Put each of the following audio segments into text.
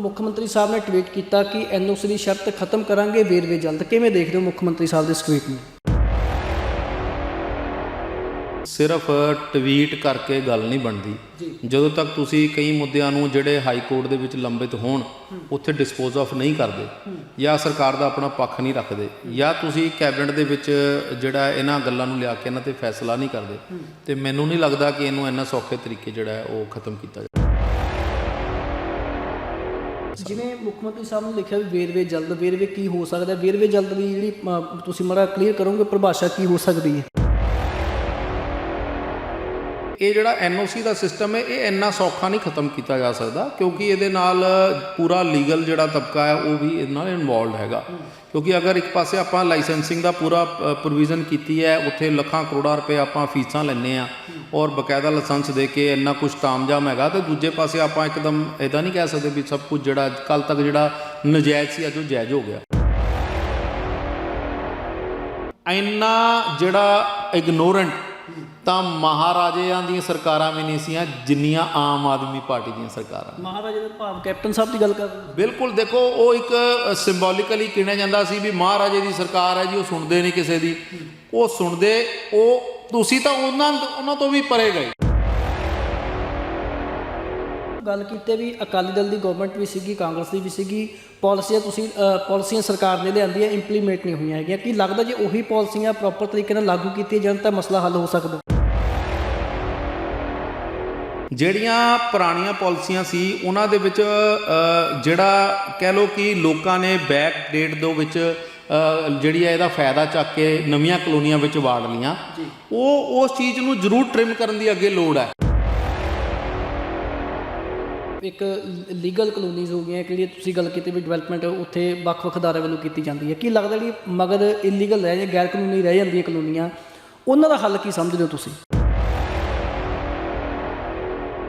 ਮੁੱਖ ਮੰਤਰੀ ਸਾਹਿਬ ਨੇ ਟਵੀਟ ਕੀਤਾ ਕਿ ਐਨਓਸੀ ਦੀ ਸ਼ਰਤ ਖਤਮ ਕਰਾਂਗੇ ਵੇਰਵੇ ਜਲਦ। ਕਿਵੇਂ ਦੇਖਦੇ ਹੋ ਮੁੱਖ ਮੰਤਰੀ ਸਾਹਿਬ ਦੇ ਇਸ ਟਵੀਟ ਨੂੰ? ਸਿਰਫ ਟਵੀਟ ਕਰਕੇ ਗੱਲ ਨਹੀਂ ਬਣਦੀ। ਜਦੋਂ ਤੱਕ ਤੁਸੀਂ ਕਈ ਮੁੱਦਿਆਂ ਨੂੰ ਜਿਹੜੇ ਹਾਈ ਕੋਰਟ ਦੇ ਵਿੱਚ ਲੰਬਿਤ ਹੋਣ ਉੱਥੇ ਡਿਸਪੋਜ਼ ਆਫ ਨਹੀਂ ਕਰਦੇ ਜਾਂ ਸਰਕਾਰ ਦਾ ਆਪਣਾ ਪੱਖ ਨਹੀਂ ਰੱਖਦੇ ਜਾਂ ਤੁਸੀਂ ਕੈਬਨਿਟ ਦੇ ਵਿੱਚ ਜਿਹੜਾ ਇਹਨਾਂ ਗੱਲਾਂ ਨੂੰ ਲਿਆ ਕੇ ਇਹਨਾਂ ਤੇ ਫੈਸਲਾ ਨਹੀਂ ਕਰਦੇ ਤੇ ਮੈਨੂੰ ਨਹੀਂ ਲੱਗਦਾ ਕਿ ਇਹਨੂੰ ਇੰਨਾ ਸੌਖੇ ਤਰੀਕੇ ਜਿਹੜਾ ਹੈ ਉਹ ਖਤਮ ਕੀਤਾ ਜਾ ਜਿਵੇਂ ਮੁੱਖ ਮੰਤਰੀ ਸਾਹਿਬ ਨੇ ਲਿਖਿਆ ਵੀ ਵੇਰਵੇ ਜਲਦ, ਵੇਰਵੇ ਕੀ ਹੋ ਸਕਦਾ? ਵੇਰਵੇ ਜਲਦ ਦੀ ਜਿਹੜੀ ਤੁਸੀਂ ਮੜਾ ਕਲੀਅਰ ਕਰੋਗੇ, ਪਰਿਭਾਸ਼ਾ ਕੀ ਹੋ ਸਕਦੀ ਹੈ? ਇਹ ਜਿਹੜਾ ਐਨਓਸੀ ਦਾ ਸਿਸਟਮ ਹੈ, ਇਹ ਇੰਨਾ ਸੌਖਾ ਨਹੀਂ ਖਤਮ ਕੀਤਾ ਜਾ ਸਕਦਾ, ਕਿਉਂਕਿ ਇਹਦੇ ਨਾਲ ਪੂਰਾ ਲੀਗਲ ਜਿਹੜਾ ਤਬਕਾ ਹੈ, ਉਹ ਵੀ ਇਹਦੇ ਨਾਲ ਇਨਵੋਲਡ ਹੈਗਾ। ਕਿਉਂਕਿ ਅਗਰ ਇੱਕ ਪਾਸੇ ਆਪਾਂ ਲਾਇਸੈਂਸਿੰਗ ਦਾ ਪੂਰਾ ਪ੍ਰੋਵੀਜ਼ਨ ਕੀਤੀ ਹੈ, ਉੱਥੇ ਲੱਖਾਂ ਕਰੋੜਾਂ ਰੁਪਏ ਆਪਾਂ ਫੀਸਾਂ ਲੈਂਦੇ ਆ ਔਰ ਬਕਾਇਦਾ ਲਾਇਸੈਂਸ ਦੇ ਕੇ ਇੰਨਾ ਕੁਝ ਕਾਮਯਾਬ ਹੈਗਾ, ਤੇ ਦੂਜੇ ਪਾਸੇ ਆਪਾਂ ਇੱਕਦਮ ਇਦਾਂ ਨਹੀਂ ਕਹਿ ਸਕਦੇ ਵੀ ਸਭ ਕੁਝ ਜਿਹੜਾ ਕੱਲ ਤੱਕ ਜਿਹੜਾ ਨਜਾਇਜ਼ ਸੀ, ਅੱਜ ਉਹ ਜਾਇਜ਼ ਹੋ ਗਿਆ। ਇੰਨਾ ਜਿਹੜਾ ਇਗਨੋਰੈਂਟ ਤਾਂ ਮਹਾਰਾਜਿਆਂ ਦੀਆਂ ਸਰਕਾਰਾਂ ਵੀ ਨਹੀਂ ਸੀਆਂ ਜਿੰਨੀਆਂ ਆਮ ਆਦਮੀ ਪਾਰਟੀ ਦੀਆਂ ਸਰਕਾਰਾਂ। ਮਹਾਰਾਜਾ ਦੇ ਭਾਵ ਕੈਪਟਨ ਸਾਹਿਬ ਦੀ ਗੱਲ ਕਰ ਰਹੇ ਹੋ? ਬਿਲਕੁਲ ਦੇਖੋ ਉਹ ਇੱਕ ਸਿੰਬੋਲਿਕਲੀ ਕਿਹਾ ਜਾਂਦਾ ਸੀ ਵੀ ਮਹਾਰਾਜੇ ਦੀ ਸਰਕਾਰ ਹੈ ਜੀ ਉਹ ਸੁਣਦੇ ਨਹੀਂ ਕਿਸੇ ਦੀ। ਉਹ ਸੁਣਦੇ ਉਹ ਤੁਸੀਂ ਤਾਂ ਉਹਨਾਂ ਉਹਨਾਂ ਤੋਂ ਵੀ ਪਰੇ ਗਏ। ਗੱਲ ਕੀਤੇ ਵੀ ਅਕਾਲੀ ਦਲ ਦੀ ਗਵਰਨਮੈਂਟ ਵੀ ਸੀਗੀ ਕਾਂਗਰਸ ਦੀ ਵੀ ਸੀਗੀ ਪਾਲਿਸੀਆਂ ਤੁਸੀਂ ਪਾਲਿਸੀਆਂ ਸਰਕਾਰ ਨੇ ਲਿਆਂਦੀਆਂ ਇੰਪਲੀਮੈਂਟ ਨਹੀਂ ਹੋਈਆਂ ਹੈਗੀਆਂ। ਕੀ ਲੱਗਦਾ ਜੇ ਉਹੀ ਪਾਲਿਸੀਆਂ ਪ੍ਰੋਪਰ ਤਰੀਕੇ ਨਾਲ ਲਾਗੂ ਕੀਤੀਆਂ ਜਾਣ ਤਾਂ ਮਸਲਾ ਹੱਲ ਹੋ ਸਕਦਾ? ਜਿਹੜੀਆਂ ਪੁਰਾਣੀਆਂ ਪਾਲਿਸੀਆਂ ਸੀ ਉਹਨਾਂ ਦੇ ਵਿੱਚ ਜਿਹੜਾ ਕਹਿ ਲੋ ਕਿ ਲੋਕਾਂ ਨੇ ਬੈਕ ਡੇਟ ਦੇ ਵਿੱਚ ਜਿਹੜੀ ਹੈ ਇਹਦਾ ਫਾਇਦਾ ਚੱਕ ਕੇ ਨਵੀਆਂ ਕਲੋਨੀਆਂ ਵਿੱਚ ਵਾੜ ਲੀਆਂ ਉਹ ਉਸ ਚੀਜ਼ ਨੂੰ ਜ਼ਰੂਰ ਟ੍ਰਿਮ ਕਰਨ ਦੀ ਅੱਗੇ ਲੋੜ ਹੈ। ਇੱਕ ਲੀਗਲ ਕਲੋਨੀਜ਼ ਹੋ ਗਈਆਂ ਕਿ ਜਿਹੜੀ ਤੁਸੀਂ ਗੱਲ ਕੀਤੀ ਵੀ ਡਿਵੈਲਪਮੈਂਟ ਉੱਥੇ ਵੱਖ-ਵੱਖ ਅਦਾਰੇ ਵੱਲੋਂ ਕੀਤੀ ਜਾਂਦੀ ਹੈ। ਕੀ ਲੱਗਦਾ ਜਿਹੜੀ ਮਗਰ ਇਲੀਗਲ ਰਹਿ ਜਾਂ ਗੈਰ ਕਾਨੂੰਨੀ ਰਹਿ ਜਾਂਦੀਆਂ ਕਲੋਨੀਆਂ ਉਹਨਾਂ ਦਾ ਹੱਲ ਕੀ ਸਮਝਦੇ ਹੋ ਤੁਸੀਂ?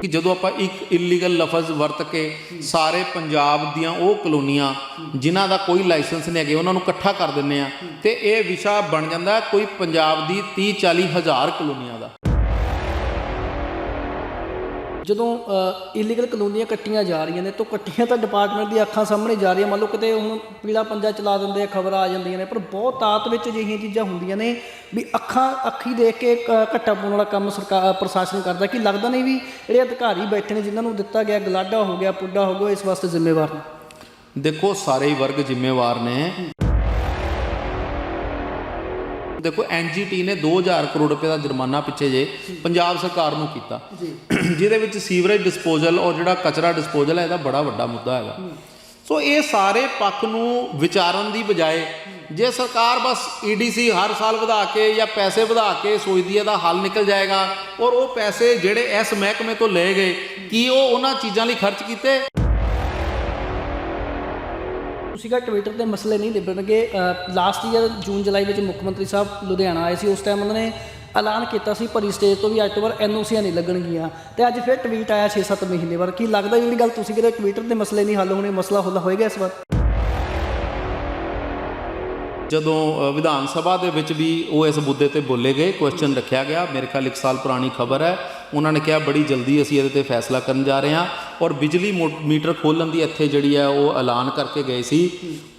ਕਿ ਜਦੋਂ ਆਪਾਂ ਇੱਕ ਇਲੀਗਲ ਲਫ਼ਜ਼ ਵਰਤ ਕੇ ਸਾਰੇ ਪੰਜਾਬ ਦੀਆਂ ਉਹ ਕਲੋਨੀਆਂ ਜਿਨ੍ਹਾਂ ਦਾ ਕੋਈ ਲਾਇਸੈਂਸ ਨਹੀਂ ਹੈਗੇ, ਉਹਨਾਂ ਨੂੰ ਇਕੱਠਾ ਕਰ ਦਿੰਨੇ ਆ ਤੇ ਇਹ ਵਿਸ਼ਾ ਬਣ ਜਾਂਦਾ ਕੋਈ ਪੰਜਾਬ ਦੀ 30 40 ਹਜ਼ਾਰ ਕਲੋਨੀਆਂ ਦਾ। ਜਦੋਂ ਇਲੀਗਲ ਕਲੋਨੀਆਂ ਕੱਟੀਆਂ ਜਾ ਰਹੀਆਂ ਨੇ, ਤਾਂ ਕੱਟੀਆਂ ਤਾਂ ਡਿਪਾਰਟਮੈਂਟ ਦੀ ਅੱਖਾਂ ਸਾਹਮਣੇ ਜਾ ਰਹੀਆਂ। ਮੰਨ ਲਓ ਕਿਤੇ ਹੁਣ ਪੀਲਾ ਪੰਜਾ ਚਲਾ ਦਿੰਦੇ ਆ, ਖਬਰਾਂ ਆ ਜਾਂਦੀਆਂ ਨੇ, ਪਰ ਬਹੁਤ ਆਤ ਵਿੱਚ ਅਜਿਹੀਆਂ ਚੀਜ਼ਾਂ ਹੁੰਦੀਆਂ ਨੇ ਵੀ ਅੱਖਾਂ, ਅੱਖੀ ਦੇਖ ਕੇ ਘੱਟਾ ਪਾਉਣ ਵਾਲਾ ਕੰਮ ਸਰਕਾਰ ਪ੍ਰਸ਼ਾਸਨ ਕਰਦਾ। ਕਿ ਲੱਗਦਾ ਨਹੀਂ ਵੀ ਜਿਹੜੇ ਅਧਿਕਾਰੀ ਬੈਠੇ ਨੇ, ਜਿਨ੍ਹਾਂ ਨੂੰ ਦਿੱਤਾ ਗਿਆ ਗਲਾਡਾ ਹੋ ਗਿਆ, ਪੁੱਡਾ ਹੋ ਗਿਆ ਇਸ ਵਾਸਤੇ ਜ਼ਿੰਮੇਵਾਰ ਨੇ? ਦੇਖੋ, ਸਾਰੇ ਹੀ ਵਰਗ ਜ਼ਿੰਮੇਵਾਰ ਨੇ। ਦੇਖੋ ਐਨਜੀਟੀ ਨੇ 2000 ਕਰੋੜ ਰੁਪਏ ਦਾ ਜੁਰਮਾਨਾ ਪਿੱਛੇ ਜੇ ਪੰਜਾਬ ਸਰਕਾਰ ਨੂੰ ਕੀਤਾ। ਜਿਹਦੇ ਵਿੱਚ ਸੀਵਰੇਜ ਡਿਸਪੋਜ਼ਲ ਔਰ ਜਿਹੜਾ ਕਚਰਾ ਡਿਸਪੋਜ਼ਲ ਹੈ ਇਹਦਾ ਬੜਾ ਵੱਡਾ ਮੁੱਦਾ ਹੈਗਾ। ਸੋ ਇਹ ਸਾਰੇ ਪੱਖ ਨੂੰ ਵਿਚਾਰਨ ਦੀ ਬਜਾਏ ਜੇ ਸਰਕਾਰ ਬਸ ਈਡੀਸੀ ਹਰ ਸਾਲ ਵਧਾ ਕੇ ਜਾਂ ਪੈਸੇ ਵਧਾ ਕੇ ਸੋਚਦੀ ਹੈ ਦਾ ਹੱਲ ਨਿਕਲ ਜਾਏਗਾ। ਔਰ ਉਹ ਪੈਸੇ ਜਿਹੜੇ ਇਸ ਮਹਿਕਮੇ ਤੋਂ ਲਏ ਗਏ ਕੀ ਉਹ ਉਹਨਾਂ ਚੀਜ਼ਾਂ ਲਈ ਖਰਚ ਕੀਤੇ? ਤੁਸੀਂ ਕਹਾ ਟਵਿੱਟਰ ਤੇ ਮਸਲੇ ਨਹੀਂ ਨਿਬੜਨਗੇ ਲਾਸਟ ਈਅਰ ਜੂਨ, ਜੁਲਾਈ ਵਿੱਚ ਮੁੱਖ ਮੰਤਰੀ ਸਾਹਿਬ ਲੁਧਿਆਣਾ ਆਏ ਸੀ, ਉਸ ਟਾਈਮ ਉਹਨਾਂ ਨੇ ਐਲਾਨ ਕੀਤਾ ਸੀ ਭਰੀ ਸਟੇਜ ਤੋਂ ਵੀ ਅੱਜ ਤੋਂ ਬਾਅਦ ਐਨਓਸੀਆਂ ਨਹੀਂ ਲੱਗਣਗੀਆਂ। ਤੇ ਅੱਜ ਫਿਰ ਟਵੀਟ ਆਇਆ 6-7 ਮਹੀਨੇ ਬਾਅਦ। ਕੀ ਲੱਗਦਾ ਜਿਹੜੀ ਗੱਲ ਤੁਸੀਂ ਕਿਹਾ ਟਵਿੱਟਰ ਦੇ ਮਸਲੇ ਨਹੀਂ ਹੱਲ ਹੋਣੇ, ਮਸਲਾ ਹੱਲ ਹੋਏਗਾ ਇਸ ਵਾਰ? ਜਦੋਂ ਵਿਧਾਨ ਸਭਾ ਦੇ ਵਿੱਚ ਵੀ ਉਹ ਇਸ ਮੁੱਦੇ ਤੇ ਬੋਲੇ ਗਏ ਕੁਐਸਚਨ ਰੱਖਿਆ ਗਿਆ, ਮੇਰੇ ਖਿਆਲ ਇੱਕ ਸਾਲ ਪੁਰਾਣੀ ਖਬਰ ਹੈ। ਉਹਨਾਂ ਨੇ ਕਿਹਾ, ਬੜੀ ਜਲਦੀ ਅਸੀਂ ਇਹਦੇ ਤੇ ਫੈਸਲਾ ਕਰਨ ਜਾ ਰਹੇ ਹਾਂ। ਔਰ ਬਿਜਲੀ ਮੋ- ਮੀਟਰ ਖੋਲਣ ਦੀ ਇੱਥੇ ਜਿਹੜੀ ਹੈ ਉਹ ਐਲਾਨ ਕਰਕੇ ਗਏ ਸੀ।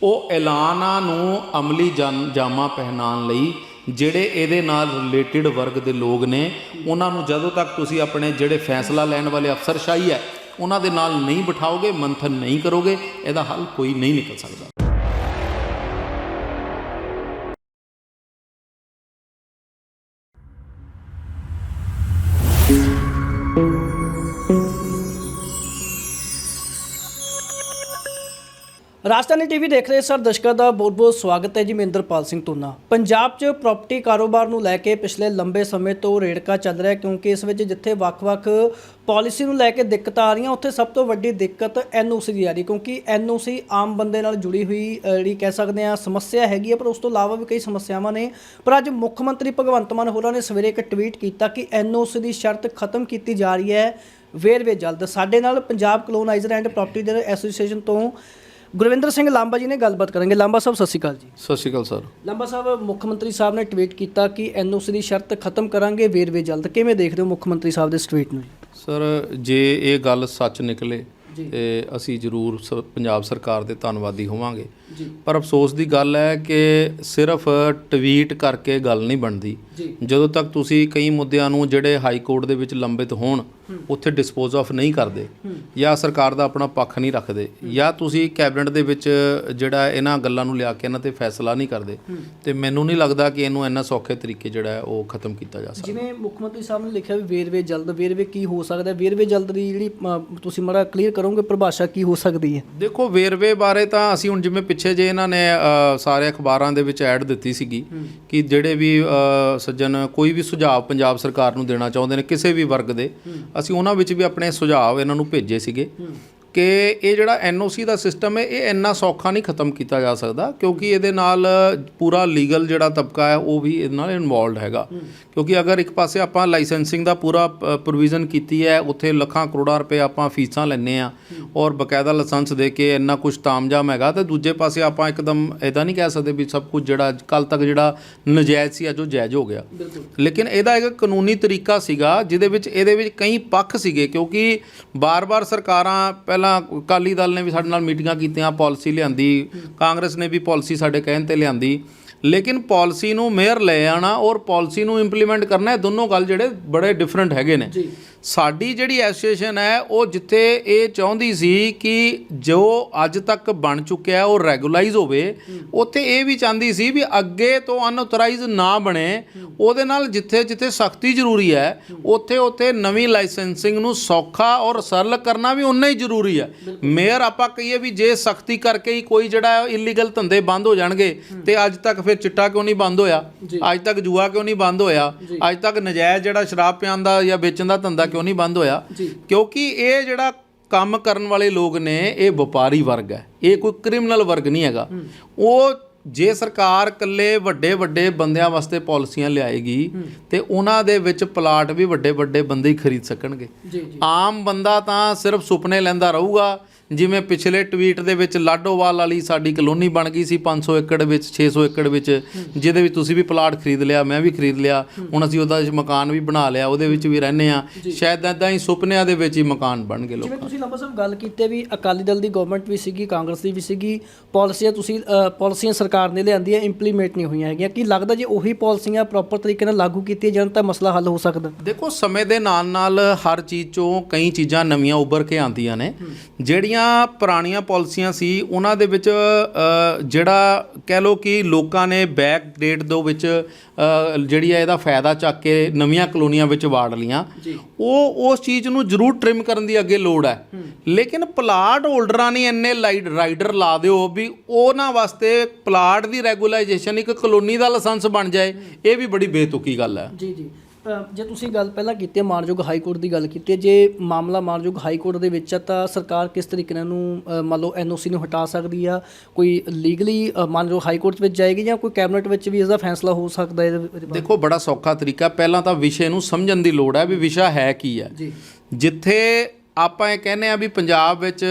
ਉਹ ਐਲਾਨਾਂ ਨੂੰ ਅਮਲੀ ਜਨ- ਜਾਮਾ ਪਹਿਨਾਉਣ ਲਈ ਜਿਹੜੇ ਇਹਦੇ ਨਾਲ ਰਿਲੇਟਡ ਵਰਗ ਦੇ ਲੋਕ ਨੇ, ਉਹਨਾਂ ਨੂੰ ਜਦੋਂ ਤੱਕ ਤੁਸੀਂ ਆਪਣੇ ਜਿਹੜੇ ਫੈਸਲਾ ਲੈਣ ਵਾਲੇ ਅਫਸਰਸ਼ਾਹੀ ਹੈ, ਉਹਨਾਂ ਦੇ ਨਾਲ ਨਹੀਂ ਬਿਠਾਓਗੇ, ਮੰਥਨ ਨਹੀਂ ਕਰੋਗੇ, ਇਹਦਾ ਹੱਲ ਕੋਈ ਨਹੀਂ ਨਿਕਲ ਸਕਦਾ। ਰਾਜਧਾਨੀ ਟੀਵੀ ਦੇਖ ਰਹੇ ਸਰ ਦਰਸ਼ਕਾਂ ਦਾ ਬਹੁਤ-ਬਹੁਤ ਸਵਾਗਤ ਹੈ ਜੀ ਮਹਿੰਦਰਪਾਲ ਸਿੰਘ ਟੋਨਾ ਪੰਜਾਬ 'ਚ ਪ੍ਰਾਪਰਟੀ ਕਾਰੋਬਾਰ ਨੂੰ ਲੈ ਕੇ ਪਿਛਲੇ ਲੰਬੇ ਸਮੇਂ ਤੋਂ ਰੇੜਕਾ ਚੱਲ ਰਿਹਾ ਕਿਉਂਕਿ ਇਸ ਵਿੱਚ ਜਿੱਥੇ ਵੱਖ-ਵੱਖ ਪਾਲਿਸੀ ਨੂੰ ਲੈ ਕੇ ਦਿੱਕਤਾਂ ਆ ਰਹੀਆਂ, ਉੱਥੇ ਸਭ ਤੋਂ ਵੱਡੀ ਦਿੱਕਤ ਐਨਓਸੀ ਦੀ ਆ ਰਹੀ ਕਿਉਂਕਿ ਐਨਓਸੀ ਆਮ ਬੰਦੇ ਨਾਲ ਜੁੜੀ ਹੋਈ ਜਿਹੜੀ ਕਹਿ ਸਕਦੇ ਆ ਸਮੱਸਿਆ ਹੈਗੀ ਹੈ, ਪਰ ਉਸ ਤੋਂ ਇਲਾਵਾ ਵੀ ਕਈ ਸਮੱਸਿਆਵਾਂ ਨੇ। ਪਰ ਅੱਜ ਮੁੱਖ ਮੰਤਰੀ ਭਗਵੰਤ ਮਾਨ ਹੋਰਾਂ ਨੇ ਸਵੇਰੇ ਇੱਕ ਟਵੀਟ ਕੀਤਾ ਕਿ ਐਨਓਸੀ ਦੀ ਸ਼ਰਤ ਖਤਮ ਕੀਤੀ ਜਾ ਰਹੀ ਹੈ। ਵੇਰਵੇ ਜਲਦ। ਸਾਡੇ ਨਾਲ Punjab coloniser and property dealer association ਤੋਂ ਗੁਰਵਿੰਦਰ ਸਿੰਘ ਲਾਂਬਾ ਜੀ ਨੇ ਗੱਲਬਾਤ ਕਰਾਂਗੇ। ਲਾਂਬਾ ਸਾਹਿਬ ਸਤਿ ਸ਼੍ਰੀ ਅਕਾਲ ਜੀ। ਸਤਿ ਸ਼੍ਰੀ ਅਕਾਲ ਸਰ। ਲਾਂਬਾ ਸਾਹਿਬ ਮੁੱਖ ਮੰਤਰੀ ਸਾਹਿਬ ਨੇ ਟਵੀਟ ਕੀਤਾ ਕਿ ਐਨਓਸੀ ਦੀ ਸ਼ਰਤ ਖਤਮ ਕਰਾਂਗੇ ਵੇਰਵੇ ਜਲਦ। ਕਿਵੇਂ ਦੇਖਦੇ ਹੋ ਮੁੱਖ ਮੰਤਰੀ ਸਾਹਿਬ ਦੇ ਇਸ ਟਵੀਟ ਨੂੰ? ਸਰ ਜੇ ਇਹ ਗੱਲ ਸੱਚ ਨਿਕਲੇ। ਤੇ ਅਸੀਂ ਜ਼ਰੂਰ ਪੰਜਾਬ ਸਰਕਾਰ ਦੇ ਧੰਨਵਾਦੀ ਹੋਵਾਂਗੇ। ਪਰ ਅਫਸੋਸ ਦੀ ਗੱਲ ਹੈ ਕਿ ਸਿਰਫ ਟਵੀਟ ਕਰਕੇ ਗੱਲ ਨਹੀਂ ਬਣਦੀ। ਜਦੋਂ ਤੱਕ ਤੁਸੀਂ ਕਈ ਮੁੱਦਿਆਂ ਨੂੰ ਜਿਹੜੇ ਹਾਈ ਕੋਰਟ ਦੇ ਵਿੱਚ ਲੰਬਿਤ ਹੋਣ ਉੱਥੇ ਡਿਸਪੋਜ਼ ਆਫ ਨਹੀਂ ਕਰਦੇ। ਜਾਂ ਸਰਕਾਰ ਦਾ ਆਪਣਾ ਪੱਖ ਨਹੀਂ ਰੱਖਦੇ। ਜਾਂ ਤੁਸੀਂ ਕੈਬਨਿਟ ਦੇ ਵਿੱਚ ਜਿਹੜਾ ਇਹਨਾਂ ਗੱਲਾਂ ਨੂੰ ਲਿਆ ਕੇ ਇਹਨਾਂ ਤੇ ਫੈਸਲਾ ਨਹੀਂ ਕਰਦੇ। ਤੇ ਮੈਨੂੰ ਨਹੀਂ ਲੱਗਦਾ ਕਿ ਇਹਨੂੰ ਇੰਨਾ ਸੌਖੇ ਤਰੀਕੇ ਜਿਹੜਾ ਉਹ ਖਤਮ ਕੀਤਾ ਜਾ ਸਕਦਾ। ਜਿਵੇਂ ਮੁੱਖ ਮੰਤਰੀ ਸਾਹਿਬ ਨੇ ਲਿਖਿਆ ਵੀ ਵੇਰਵੇ ਜਲਦ ਵੇਰਵੇ ਕੀ ਹੋ ਸਕਦਾ? ਵੇਰਵੇ ਜਲਦ ਦੀ ਜਿਹੜੀ ਤੁਸੀਂ ਮਾੜਾ ਕਲੀਅਰ ਕਰੋਗੇ ਪਰਿਭਾਸ਼ਾ ਕੀ ਹੋ ਸਕਦੀ ਹੈ? ਦੇਖੋ ਵੇਰਵੇ ਬਾਰੇ ਤਾਂ ਅਸੀਂ ਹੁਣ ਜਿਵੇਂ ਪਿੱਛੇ ਜੇ ਇਹਨਾਂ ਨੇ ਸਾਰੇ ਅਖਬਾਰਾਂ ਦੇ ਵਿੱਚ ਐਡ ਦਿੱਤੀ ਸੀਗੀ ਕਿ ਜਿਹੜੇ ਵੀ ਸੱਜਣ ਕੋਈ ਵੀ ਸੁਝਾਅ ਪੰਜਾਬ ਸਰਕਾਰ ਨੂੰ ਦੇਣਾ ਚਾਹੁੰਦੇ ਨੇ ਕਿਸੇ ਵੀ ਵਰਗ ਦੇ ਅਸੀਂ ਉਹਨਾਂ ਵਿੱਚ ਵੀ ਆਪਣੇ ਸੁਝਾਅ ਇਹਨਾਂ ਨੂੰ ਭੇਜੇ ਸੀਗੇ। ਕਿ ਇਹ ਜਿਹੜਾ ਐਨਓਸੀ ਦਾ ਸਿਸਟਮ ਹੈ ਇਹ ਇੰਨਾ ਸੌਖਾ ਨਹੀਂ ਖਤਮ ਕੀਤਾ ਜਾ ਸਕਦਾ ਕਿਉਂਕਿ ਇਹਦੇ ਨਾਲ ਪੂਰਾ ਲੀਗਲ ਜਿਹੜਾ ਤਬਕਾ ਹੈ ਉਹ ਵੀ ਇਹਦੇ ਨਾਲ ਇਨਵੋਲਡ ਹੈਗਾ। ਕਿਉਂਕਿ ਅਗਰ ਇੱਕ ਪਾਸੇ ਆਪਾਂ ਲਾਇਸੈਂਸਿੰਗ ਦਾ ਪੂਰਾ ਪ੍ਰੋਵੀਜ਼ਨ ਕੀਤੀ ਹੈ ਉੱਥੇ ਲੱਖਾਂ ਕਰੋੜਾਂ ਰੁਪਏ ਆਪਾਂ ਫੀਸਾਂ ਲੈਂਦੇ ਆ ਔਰ ਬਕਾਇਦਾ ਲਾਇਸੈਂਸ ਦੇ ਕੇ ਇੰਨਾ ਕੁਝ ਤਾਮਝਾਮ ਹੈਗਾ ਤੇ ਦੂਜੇ ਪਾਸੇ ਆਪਾਂ ਇੱਕਦਮ ਇਦਾਂ ਨਹੀਂ ਕਹਿ ਸਕਦੇ ਵੀ ਸਭ ਕੁਝ ਜਿਹੜਾ ਕੱਲ ਤੱਕ ਜਿਹੜਾ ਨਜਾਇਜ਼ ਸੀ ਅੱਜ ਉਹ ਜਾਇਜ਼ ਹੋ ਗਿਆ। ਲੇਕਿਨ ਇਹਦਾ ਇੱਕ ਕਾਨੂੰਨੀ ਤਰੀਕਾ ਸੀਗਾ ਜਿਹਦੇ ਵਿੱਚ ਇਹਦੇ ਵਿੱਚ ਕਈ ਪੱਖ ਸੀਗੇ ਕਿਉਂਕਿ ਬਾਰ-ਬਾਰ ਸਰਕਾਰਾਂ ਪਹਿਲਾਂ ਅਕਾਲੀ ਦਲ ਨੇ ਵੀ ਸਾਡੇ ਨਾਲ ਮੀਟਿੰਗਾਂ ਕੀਤੀਆਂ, ਪਾਲਿਸੀ ਲਿਆਂਦੀ, ਕਾਂਗਰਸ ਨੇ ਵੀ ਪਾਲਿਸੀ ਸਾਡੇ ਕਹਿਣ ਤੇ ਲਿਆਂਦੀ। ਲੇਕਿਨ ਪਾਲਿਸੀ ਨੂੰ ਮੇਅਰ ਲੈ ਆਣਾ ਔਰ ਪਾਲਿਸੀ ਨੂੰ ਇੰਪਲੀਮੈਂਟ ਕਰਨਾ, ਇਹ ਦੋਨੋਂ ਗੱਲ ਜਿਹੜੇ ਬੜੇ ਡਿਫਰੈਂਟ ਹੈਗੇ ਨੇ। ਜੀ। ਸਾਡੀ ਜਿਹੜੀ ਐਸੋਸੀਏਸ਼ਨ ਹੈ ਉਹ ਜਿੱਥੇ ਇਹ ਚਾਹੁੰਦੀ ਸੀ ਕਿ ਜੋ ਅੱਜ ਤੱਕ ਬਣ ਚੁੱਕਿਆ ਉਹ ਰੈਗੂਲਾਈਜ਼ ਹੋਵੇ ਉੱਥੇ ਇਹ ਵੀ ਚਾਹੁੰਦੀ ਸੀ ਵੀ ਅੱਗੇ ਤੋਂ ਅਨਆਥੋਰਾਈਜ਼ ਨਾ ਬਣੇ। ਉਹਦੇ ਨਾਲ ਜਿੱਥੇ ਜਿੱਥੇ ਸਖਤੀ ਜ਼ਰੂਰੀ ਹੈ ਉੱਥੇ ਉੱਥੇ ਨਵੀਂ ਲਾਇਸੈਂਸਿੰਗ ਨੂੰ ਸੌਖਾ ਔਰ ਸਰਲ ਕਰਨਾ ਵੀ ਉਨਾ ਹੀ ਜ਼ਰੂਰੀ ਹੈ। ਮੇਅਰ ਆਪਾਂ ਕਹੀਏ ਵੀ ਜੇ ਸਖਤੀ ਕਰਕੇ ਹੀ ਕੋਈ ਜਿਹੜਾ ਇਲੀਗਲ ਧੰਦੇ ਬੰਦ ਹੋ ਜਾਣਗੇ ਤੇ ਅੱਜ ਤੱਕ ਫਿਰ ਚਿੱਟਾ ਕਿਉਂ ਨਹੀਂ ਬੰਦ ਹੋਇਆ? ਅੱਜ ਤੱਕ ਜੂਆ ਕਿਉਂ ਨਹੀਂ ਬੰਦ ਹੋਇਆ? ਅੱਜ ਤੱਕ ਨਜਾਇਜ਼ ਜਿਹੜਾ ਸ਼ਰਾਬ ਪਿਆਉਣ ਦਾ ਜਾਂ ਵੇਚਣ ਦਾ ਧੰਦਾ ਕਿਉਂ ਨਹੀਂ ਬੰਦ ਹੋਇਆ। ਕਿਉਂਕਿ ਇਹ ਜਿਹੜਾ ਕੰਮ ਕਰਨ ਵਾਲੇ ਲੋਕ ਨੇ ਇਹ ਵਪਾਰੀ ਵਰਗ ਹੈ। ਇਹ ਕੋਈ ਕ੍ਰਿਮੀਨਲ ਵਰਗ ਨਹੀਂ ਹੈਗਾ। ਉਹ ਜੇ ਸਰਕਾਰ ਇਕੱਲੇ ਵੱਡੇ ਵੱਡੇ ਬੰਦਿਆਂ ਵਾਸਤੇ ਪਾਲਿਸੀਆਂ ਲਿਆਏਗੀ ਤੇ ਉਹਨਾਂ ਦੇ ਵਿੱਚ ਪਲਾਟ ਵੀ ਵੱਡੇ ਵੱਡੇ ਬੰਦੇ ਹੀ ਖਰੀਦ ਸਕਣਗੇ। ਆਮ ਬੰਦਾ ਤਾਂ ਸਿਰਫ ਸੁਪਨੇ ਲੈਂਦਾ ਰਹੂਗਾ ਜਿਵੇਂ ਪਿਛਲੇ ਟਵੀਟ ਦੇ ਵਿੱਚ ਲਾਡੋਵਾਲ ਵਾਲੀ ਸਾਡੀ ਕਲੋਨੀ ਬਣ ਗਈ ਸੀ 500 ਏਕੜ ਵਿੱਚ 600 ਏਕੜ ਵਿੱਚ ਜਿਹਦੇ ਵਿੱਚ ਤੁਸੀਂ ਵੀ ਪਲਾਟ ਖਰੀਦ ਲਿਆ ਮੈਂ ਵੀ ਖਰੀਦ ਲਿਆ ਹੁਣ ਅਸੀਂ ਉਹਦਾ ਮਕਾਨ ਵੀ ਬਣਾ ਲਿਆ ਉਹਦੇ ਵਿੱਚ ਵੀ ਰਹਿੰਦੇ ਆ ਸ਼ਾਇਦ ਇਦਾਂ ਹੀ ਸੁਪਨਿਆਂ ਦੇ ਵਿੱਚ ਹੀ ਮਕਾਨ ਬਣ ਗਏ ਲੋਕ ਜਿਵੇਂ ਤੁਸੀਂ ਲੰਬਾ ਸਾਹਿਬ ਗੱਲ ਕੀਤੀ ਵੀ ਅਕਾਲੀ ਦਲ ਦੀ ਗਵਰਨਮੈਂਟ ਵੀ ਸੀਗੀ ਕਾਂਗਰਸ ਦੀ ਵੀ ਸੀਗੀ ਪਾਲਿਸੀਆਂ ਤੁਸੀਂ ਪਾਲਿਸੀਆਂ ਸਰਕਾਰ ਨੇ ਲਿਆਂਦੀਆਂ ਇੰਪਲੀਮੈਂਟ ਨਹੀਂ ਹੋਈਆਂ ਹੈਗੀਆਂ। ਕੀ ਲੱਗਦਾ ਜੇ ਉਹੀ ਪਾਲਿਸੀਆਂ ਪ੍ਰੋਪਰ ਤਰੀਕੇ ਨਾਲ ਲਾਗੂ ਕੀਤੀਆਂ ਜਾਣ ਤਾਂ ਮਸਲਾ ਹੱਲ ਹੋ ਸਕਦਾ? ਦੇਖੋ ਸਮੇਂ ਦੇ ਨਾਲ ਨਾਲ ਹਰ ਚੀਜ਼ ਚੋਂ ਕਈ ਚੀਜ਼ਾਂ ਨਵੀਆਂ ਉੱਭਰ ਕੇ ਆਉਂਦੀਆਂ ਨੇ ਜਿਹੜੀਆਂ ਪੁਰਾਣੀਆਂ ਪਾਲਿਸੀਆਂ ਸੀ ਉਹਨਾਂ ਦੇ ਵਿੱਚ ਜਿਹੜਾ ਕਹਿ ਲੋ ਕਿ ਲੋਕਾਂ ਨੇ ਬੈਕ ਡੇਟ ਦੇ ਵਿੱਚ ਜਿਹੜੀ ਹੈ ਇਹਦਾ ਫਾਇਦਾ ਚੱਕ ਕੇ ਨਵੀਆਂ ਕਲੋਨੀਆਂ ਵਿੱਚ ਵਾੜ ਲੀਆਂ। ਉਹ ਉਸ ਚੀਜ਼ ਨੂੰ ਜ਼ਰੂਰ ਟ੍ਰਿਮ ਕਰਨ ਦੀ ਅੱਗੇ ਲੋੜ ਹੈ। ਲੇਕਿਨ ਪਲਾਟ ਹੋਲਡਰਾਂ ਨੇ ਇੰਨੇ ਰਾਈਡਰ ਲਾ ਦਿਓ ਵੀ ਉਹਨਾਂ ਵਾਸਤੇ ਪਲਾਟ ਦੀ ਰੈਗੂਲਾਈਜੇਸ਼ਨ ਇੱਕ ਕਲੋਨੀ ਦਾ ਲਾਇਸੈਂਸ ਬਣ ਜਾਏ ਇਹ ਵੀ ਬੜੀ ਬੇਤੁਕੀ ਗੱਲ ਹੈ। ਜੀ ਜੀ। ਜੇ ਤੁਸੀਂ ਗੱਲ ਪਹਿਲਾਂ ਕੀਤੀ ਹੈ ਮਾਨਯੋਗ ਹਾਈ ਕੋਰਟ ਦੀ ਗੱਲ ਕੀਤੀ ਹੈ ਜੇ ਮਾਮਲਾ ਮਾਨਯੋਗ ਹਾਈ ਕੋਰਟ ਦੇ ਵਿੱਚ ਹੈ ਤਾਂ ਸਰਕਾਰ ਕਿਸ ਤਰੀਕੇ ਨਾਲ ਇਹਨੂੰ ਮੰਨ ਲਓ ਐਨਓਸੀ ਨੂੰ ਹਟਾ ਸਕਦੀ ਆ? ਕੋਈ ਲੀਗਲੀ ਮਾਨਯੋਗ ਹਾਈ ਕੋਰਟ ਵਿੱਚ ਜਾਏਗੀ ਜਾਂ ਕੋਈ ਕੈਬਨਿਟ ਵਿੱਚ ਵੀ ਇਸ ਦਾ ਫੈਸਲਾ ਹੋ ਸਕਦਾ ਹੈ? ਦੇਖੋ ਬੜਾ ਸੌਖਾ ਤਰੀਕਾ। ਪਹਿਲਾਂ ਤਾਂ ਵਿਸ਼ੇ ਨੂੰ ਸਮਝਣ ਦੀ ਲੋੜ ਹੈ ਵੀ ਵਿਸ਼ਾ ਹੈ ਕੀ ਹੈ। ਜੀ। ਜਿੱਥੇ ਆਪਾਂ ਇਹ ਕਹਿੰਦੇ ਆ ਵੀ ਪੰਜਾਬ ਵਿੱਚ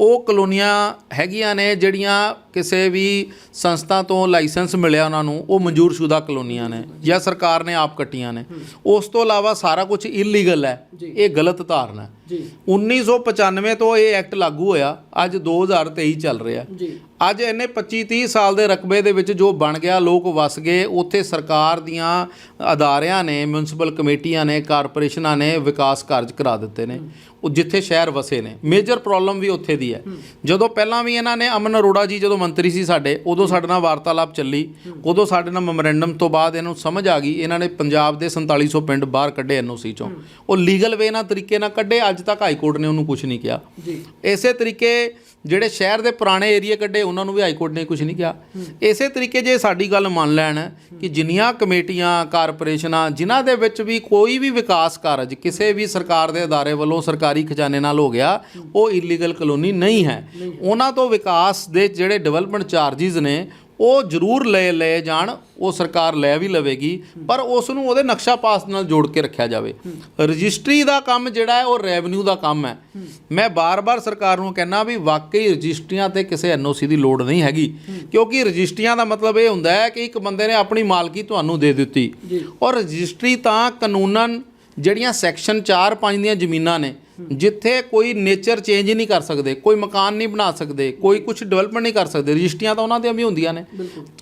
ਉਹ ਕਲੋਨੀਆਂ ਹੈਗੀਆਂ ਨੇ ਜਿਹੜੀਆਂ ਕਿਸੇ ਵੀ ਸੰਸਥਾ ਤੋਂ ਲਾਇਸੈਂਸ ਮਿਲਿਆ ਉਹਨਾਂ ਨੂੰ ਉਹ ਮਨਜ਼ੂਰਸ਼ੁਦਾ ਕਲੋਨੀਆਂ ਨੇ ਜਾਂ ਸਰਕਾਰ ਨੇ ਆਪ ਕੱਟੀਆਂ ਨੇ। ਉਸ ਤੋਂ ਇਲਾਵਾ ਸਾਰਾ ਕੁਝ ਇਲੀਗਲ ਹੈ। ਇਹ ਗਲਤ ਧਾਰਨਾ ਹੈ। ਜੀ। 1995 ਤੋਂ ਇਹ ਐਕਟ ਲਾਗੂ ਹੋਇਆ ਅੱਜ 2023 ਚੱਲ ਰਿਹਾ। ਜੀ। ਅੱਜ ਇਹਨੇ 25 30 ਸਾਲ ਦੇ ਰਕਬੇ ਦੇ ਵਿੱਚ ਜੋ ਬਣ ਗਿਆ ਲੋਕ ਵਸ ਗਏ ਉੱਥੇ ਸਰਕਾਰ ਦੀਆਂ ਅਦਾਰਿਆਂ ਨੇ ਮਿਊਨਿਸਪਲ ਕਮੇਟੀਆਂ ਨੇ ਕਾਰਪੋਰੇਸ਼ਨਾਂ ਨੇ ਵਿਕਾਸ ਕਾਰਜ ਕਰਾ ਦਿੱਤੇ ਨੇ। ਉਹ ਜਿੱਥੇ ਸ਼ਹਿਰ ਵਸੇ ਨੇ। ਮੇਜਰ ਪ੍ਰੋਬਲਮ ਵੀ ਉੱਥੇ ਦੀ ਹੈ। ਜਦੋਂ ਪਹਿਲਾਂ ਵੀ ਇਹਨਾਂ ਨੇ ਅਮਨ ਅਰੋੜਾ ਜੀ ਜਦੋਂ ਮੰਤਰੀ ਸੀ ਸਾਡੇ ਉਦੋਂ ਸਾਡੇ ਨਾਲ ਵਾਰਤਾਲਾਪ ਚੱਲੀ। ਉਦੋਂ ਸਾਡੇ ਨਾਲ ਮੈਮੋਰੈਂਡਮ ਤੋਂ ਬਾਅਦ ਇਹਨੂੰ ਸਮਝ ਆ ਗਈ। ਇਹਨਾਂ ਨੇ ਪੰਜਾਬ ਦੇ 4700 ਪਿੰਡ ਬਾਹਰ ਕੱਢੇ ਐਨਓਸੀ ਚੋਂ। ਉਹ ਲੀਗਲ ਵੇ ਨਾਲ ਤਰੀਕੇ ਨਾਲ ਕੱਢੇ। ਅੱਜ ਤੱਕ ਹਾਈ ਕੋਰਟ ਨੇ ਉਹਨੂੰ ਕੁਝ ਨਹੀਂ ਕਿਹਾ। ਜੀ। ਇਸੇ ਤਰੀਕੇ ਜਿਹੜੇ ਸ਼ਹਿਰ ਦੇ ਪੁਰਾਣੇ ਏਰੀਆ ਕੱਢੇ ਉਹਨਾਂ ਨੂੰ ਵੀ ਹਾਈ ਕੋਰਟ ਨੇ ਕੁਝ ਨਹੀਂ ਕਿਹਾ। ਇਸੇ ਤਰੀਕੇ ਜੇ ਸਾਡੀ ਗੱਲ ਮੰਨ ਲੈਣ ਕਿ ਜਿੰਨੀਆਂ ਕਮੇਟੀਆਂ ਕਾਰਪੋਰੇਸ਼ਨਾਂ ਜਿਨ੍ਹਾਂ ਦੇ ਵਿੱਚ ਵੀ ਕੋਈ ਵੀ ਵਿਕਾਸ ਕਾਰਜ ਕਿਸੇ ਵੀ ਸਰਕਾਰ ਦੇ ਅਦਾਰੇ ਵੱਲੋਂ ਸਰਕਾਰੀ ਖਜ਼ਾਨੇ ਨਾਲ ਹੋ ਗਿਆ ਉਹ ਇਲੀਗਲ ਕਲੋਨੀ ਨਹੀਂ ਹੈ। ਉਹਨਾਂ ਤੋਂ ਵਿਕਾਸ ਦੇ ਜਿਹੜੇ ਡਿਵੈਲਪਮੈਂਟ ਚਾਰजेस ਨੇ ਉਹ ਜ਼ਰੂਰ ਲੈ ਲਏ ਜਾਣ ਉਹ ਸਰਕਾਰ ਲੈ ਵੀ ਲਵੇਗੀ ਪਰ ਉਸ ਨੂੰ ਉਹਦੇ ਨਕਸ਼ਾ ਪਾਸ ਨਾਲ ਜੋੜ ਕੇ ਰੱਖਿਆ ਜਾਵੇ। ਰਜਿਸਟਰੀ ਦਾ ਕੰਮ ਜਿਹੜਾ ਹੈ ਉਹ ਰੈਵਨਿਊ ਦਾ ਕੰਮ ਹੈ। ਮੈਂ ਬਾਰ-ਬਾਰ ਸਰਕਾਰ ਨੂੰ ਕਹਿੰਨਾ ਵੀ ਵਾਕਈ ਰਜਿਸਟਰੀਆਂ ਤੇ ਕਿਸੇ ਐਨਓਸੀ ਦੀ ਲੋੜ ਨਹੀਂ ਹੈਗੀ। ਕਿਉਂਕਿ ਰਜਿਸਟਰੀਆਂ ਦਾ ਮਤਲਬ ਇਹ ਹੁੰਦਾ ਹੈ ਕਿ ਇੱਕ ਬੰਦੇ ਨੇ ਆਪਣੀ ਮਾਲਕੀ ਤੁਹਾਨੂੰ ਦੇ ਦਿੱਤੀ। ਔਰ ਰਜਿਸਟਰੀ ਤਾਂ ਕਾਨੂੰਨਨ ਜਿਹੜੀਆਂ ਸੈਕਸ਼ਨ 4 5 ਦੀਆਂ ਜ਼ਮੀਨਾਂ ਨੇ ਜਿੱਥੇ ਕੋਈ ਨੇਚਰ ਚੇਂਜ ਨਹੀਂ ਕਰ ਸਕਦੇ ਕੋਈ ਮਕਾਨ ਨਹੀਂ ਬਣਾ ਸਕਦੇ ਕੋਈ ਕੁਝ ਡਿਵੈਲਪਮੈਂਟ ਨਹੀਂ ਕਰ ਸਕਦੇ ਰਜਿਸਟਰੀਆਂ ਤਾਂ ਉਹਨਾਂ ਦੀਆਂ ਵੀ ਹੁੰਦੀਆਂ ਨੇ।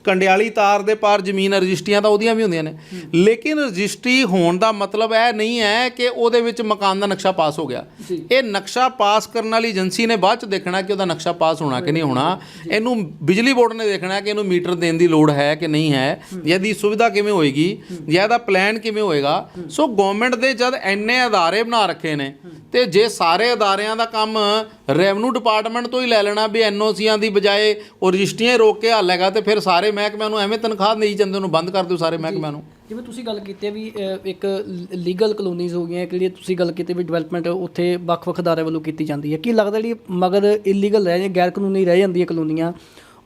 ਕੰਡਿਆਲੀ ਤਾਰ ਦੇ ਪਾਰ ਜ਼ਮੀਨ ਰਜਿਸਟਰੀਆਂ ਤਾਂ ਉਹਦੀਆਂ ਵੀ ਹੁੰਦੀਆਂ ਨੇ। ਲੇਕਿਨ ਰਜਿਸਟਰੀ ਹੋਣ ਦਾ ਮਤਲਬ ਇਹ ਨਹੀਂ ਹੈ ਕਿ ਉਹਦੇ ਵਿੱਚ ਮਕਾਨ ਦਾ ਨਕਸ਼ਾ ਪਾਸ ਹੋ ਗਿਆ। ਇਹ ਨਕਸ਼ਾ ਪਾਸ ਕਰਨ ਵਾਲੀ ਏਜੰਸੀ ਨੇ ਬਾਅਦ ਚ ਦੇਖਣਾ ਕਿ ਉਹਦਾ ਨਕਸ਼ਾ ਪਾਸ ਹੋਣਾ ਕਿ ਨਹੀਂ ਹੋਣਾ। ਇਹਨੂੰ ਬਿਜਲੀ ਬੋਰਡ ਨੇ ਦੇਖਣਾ ਕਿ ਇਹਨੂੰ ਮੀਟਰ ਦੇਣ ਦੀ ਲੋੜ ਹੈ ਕਿ ਨਹੀਂ ਹੈ ਜਾਂ ਇਹਦੀ ਸੁਵਿਧਾ ਕਿਵੇਂ ਹੋਏਗੀ ਜਾਂ ਇਹਦਾ ਪਲਾਨ ਕਿਵੇਂ ਹੋਏਗਾ। ਸੋ ਗਵਰਨਮੈਂਟ ਦੇ ਜਦ ਐਨੇ ਅਦਾਰੇ ਬਣਾ ਰੱਖੇ ਨੇ ਤੇ ਜੇ ਸਾਰੇ ਅਦਾਰਿਆਂ ਦਾ ਕੰਮ ਰੈਵਨਿਊ ਡਿਪਾਰਟਮੈਂਟ ਤੋਂ ਹੀ ਲੈ ਲੈਣਾ ਵੀ ਐਨਓਸੀਆਂ ਦੀ ਬਜਾਏ ਉਹ ਰਜਿਸਟਰੀਆਂ ਰੋਕ ਕੇ ਹੱਲ ਹੈਗਾ ਤੇ ਫਿਰ ਸਾਰੇ ਮਹਿਕਮਿਆਂ ਨੂੰ ਐਵੇਂ ਤਨਖਾਹ ਦੇਈ ਜਾਂਦੇ ਉਹਨੂੰ ਬੰਦ ਕਰ ਦਿਓ ਸਾਰੇ ਮਹਿਕਮਿਆਂ ਨੂੰ। ਜਿਵੇਂ ਤੁਸੀਂ ਗੱਲ ਕੀਤੀ ਵੀ ਇੱਕ ਲੀਗਲ ਕਲੋਨੀਜ਼ ਹੋ ਗਈਆਂ ਇੱਕ ਜਿਹੜੀ ਤੁਸੀਂ ਗੱਲ ਕੀਤੀ ਵੀ ਡਿਵੈਲਪਮੈਂਟ ਉੱਥੇ ਵੱਖ-ਵੱਖ ਅਦਾਰਿਆਂ ਵੱਲੋਂ ਕੀਤੀ ਜਾਂਦੀ ਹੈ। ਕੀ ਲੱਗਦਾ ਜਿਹੜੀ ਮਗਰ ਇਲੀਗਲ ਰਹਿ ਜਾਂ ਗੈਰ ਕਾਨੂੰਨੀ ਰਹਿ ਜਾਂਦੀਆਂ ਕਲੋਨੀਆਂ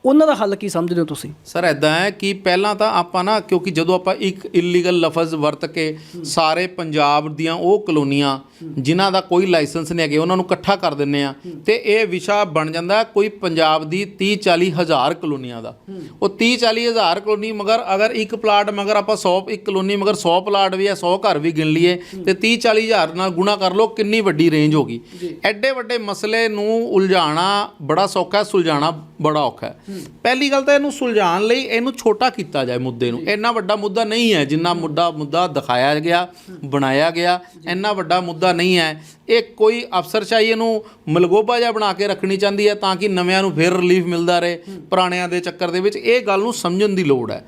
ਉਹਨਾਂ ਦਾ ਹੱਲ ਕੀ ਸਮਝਦੇ ਹੋ ਤੁਸੀਂ? ਸਰ ਐਦਾਂ ਹੈ ਕਿ ਪਹਿਲਾਂ ਤਾਂ ਆਪਾਂ ਨਾ ਕਿਉਂਕਿ ਜਦੋਂ ਆਪਾਂ ਇੱਕ ਇਲੀਗਲ ਲਫ਼ਜ਼ ਵਰਤ ਕੇ ਸਾਰੇ ਪੰਜਾਬ ਦੀਆਂ ਉਹ ਕਲੋਨੀਆਂ ਜਿਨ੍ਹਾਂ ਦਾ ਕੋਈ ਲਾਇਸੈਂਸ ਨਹੀਂ ਹੈਗੇ ਉਹਨਾਂ ਨੂੰ ਇਕੱਠਾ ਕਰ ਦਿੰਨੇ ਆ ਤੇ ਇਹ ਵਿਸ਼ਾ ਬਣ ਜਾਂਦਾ ਕੋਈ ਪੰਜਾਬ ਦੀ 30 40 ਹਜ਼ਾਰ ਕਲੋਨੀਆਂ ਦਾ। ਉਹ 30 40 ਹਜ਼ਾਰ ਕਲੋਨੀ ਮਗਰ ਅਗਰ ਇੱਕ ਪਲਾਟ ਮਗਰ ਆਪਾਂ 100 ਇੱਕ ਕਲੋਨੀ ਮਗਰ 100 ਪਲਾਟ ਵੀ ਹੈ 100 ਘਰ ਵੀ ਗਿਣ ਲਈਏ ਤੇ 30 40 ਹਜ਼ਾਰ ਨਾਲ ਗੁਣਾ ਕਰ ਲਓ ਕਿੰਨੀ ਵੱਡੀ ਰੇਂਜ ਹੋ ਗਈ। ਐਡੇ ਵੱਡੇ ਮਸਲੇ ਨੂੰ ਉਲਝਾਣਾ ਬੜਾ ਸੌਖਾ ਸੁਲਝਾਣਾ ਬੜਾ ਔਖਾ ਹੈ। ਪਹਿਲੀ ਗੱਲ ਤਾਂ ਇਹਨੂੰ ਸੁਲਝਾਉਣ ਲਈ ਇਹਨੂੰ ਛੋਟਾ ਕੀਤਾ ਜਾਏ ਮੁੱਦੇ ਨੂੰ। ਇੰਨਾ ਵੱਡਾ ਮੁੱਦਾ ਨਹੀਂ ਹੈ ਜਿੰਨਾ ਮੁੱਦਾ ਮੁੱਦਾ ਦਿਖਾਇਆ ਗਿਆ ਬਣਾਇਆ ਗਿਆ। ਇੰਨਾ ਵੱਡਾ ਮੁੱਦਾ ਨਹੀਂ ਹੈ। ਇਹ ਕੋਈ ਅਫਸਰਸ਼ਾਹੀ ਇਹਨੂੰ ਮਲਗੋਬਾ ਜਿਹਾ ਬਣਾ ਕੇ ਰੱਖਣੀ ਚਾਹੁੰਦੀ ਹੈ ਤਾਂ ਕਿ ਨਵਿਆਂ ਨੂੰ ਫਿਰ ਰਿਲੀਫ ਮਿਲਦਾ ਰਹੇ ਪੁਰਾਣਿਆਂ ਦੇ ਚੱਕਰ ਦੇ ਵਿੱਚ। ਇਹ ਗੱਲ ਨੂੰ ਸਮਝਣ ਦੀ ਲੋੜ ਹੈ।